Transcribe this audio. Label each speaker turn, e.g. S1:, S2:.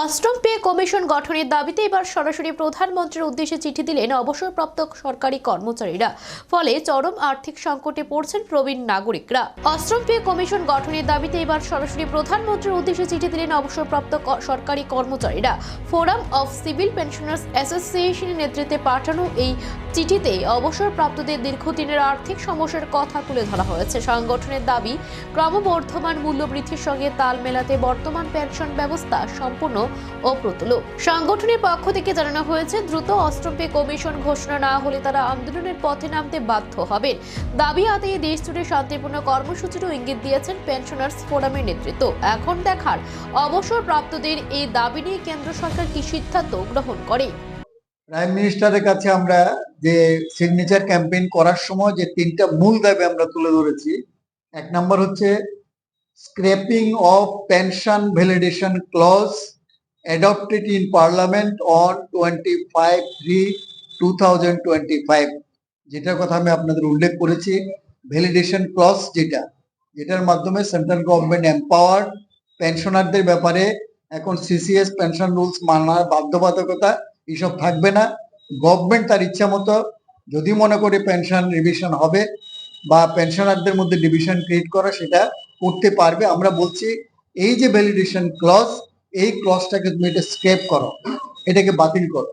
S1: অষ্টম pay commission গঠনের দাবিতে এবার সরাসরি প্রধানমন্ত্রীর উদ্দেশ্যে চিঠি দিলেন অবসরপ্রাপ্ত সরকারি কর্মচারীরা। ফলে চরম আর্থিক সংকটে পড়ছেন প্রবীণ নাগরিকরা। অষ্টম পে কমিশন গঠনের দাবিতে এবার সরাসরি প্রধানমন্ত্রীর উদ্দেশ্যে চিঠি দিলেন অবসরপ্রাপ্ত সরকারি কর্মচারীরা। ফোরাম অফ সিভিল পেনশনার্স অ্যাসোসিয়েশনের নেতৃত্বে পাঠানো এই চিঠিতে অবসরপ্রাপ্তদের দীর্ঘদিনের আর্থিক সমস্যার কথা তুলে ধরা হয়েছে। সংগঠনের দাবি, ক্রমবর্ধমান মূল্যবৃদ্ধির সঙ্গে তাল মেলাতে বর্তমান পেনশন ব্যবস্থা সম্পূর্ণ অপ্রতুল সংগঠনের পক্ষ থেকে জানানো হয়েছে, দ্রুত অষ্টম পে কমিশন ঘোষণা না হলে তারা আন্দোলনের পথে নামতে বাধ্য হবেন। দাবি আদায়ে দেশ জুড়ে শান্তিপূর্ণ কর্মসূচিরও ইঙ্গিত দিয়েছেন পেনশনার্স ফোরামের নেতৃত্ব। এখন দেখার অবসরপ্রাপ্তদের এই দাবি নিয়ে কেন্দ্র সরকার কি সিদ্ধান্ত গ্রহণ করে?
S2: প্রাইম মিনিস্টারের কাছে আমরা যে সিগনেচার ক্যাম্পেইন করার সময় যে তিনটা মূল দাবি আমরা তুলে ধরেছি, এক নম্বর হচ্ছে scrapping of pension validation clause three two thousand twenty five যেটার কথা আমি আপনাদের উল্লেখ করেছি ভ্যালিডেশন ক্লজ যেটা, যেটার মাধ্যমে সেন্ট্রাল গভর্নমেন্ট এম্পাওয়ার্ড পেনশনারদের ব্যাপারে এখন সিসিএস পেনশন রুলস মানার বাধ্যবাধকতা এসব থাকবে না। গভর্নমেন্ট তার ইচ্ছা মতো যদি মনে করে পেনশন রিভিশন হবে বা পেনশনারদের মধ্যে ডিভিশন ক্রিয়েট করা, সেটা করতে পারবে। আমরা বলছি, এই যে ভ্যালিডেশন ক্লজ এই ক্লজটাকে তুমি এটা স্ক্রেপ করো এটাকে বাতিল করো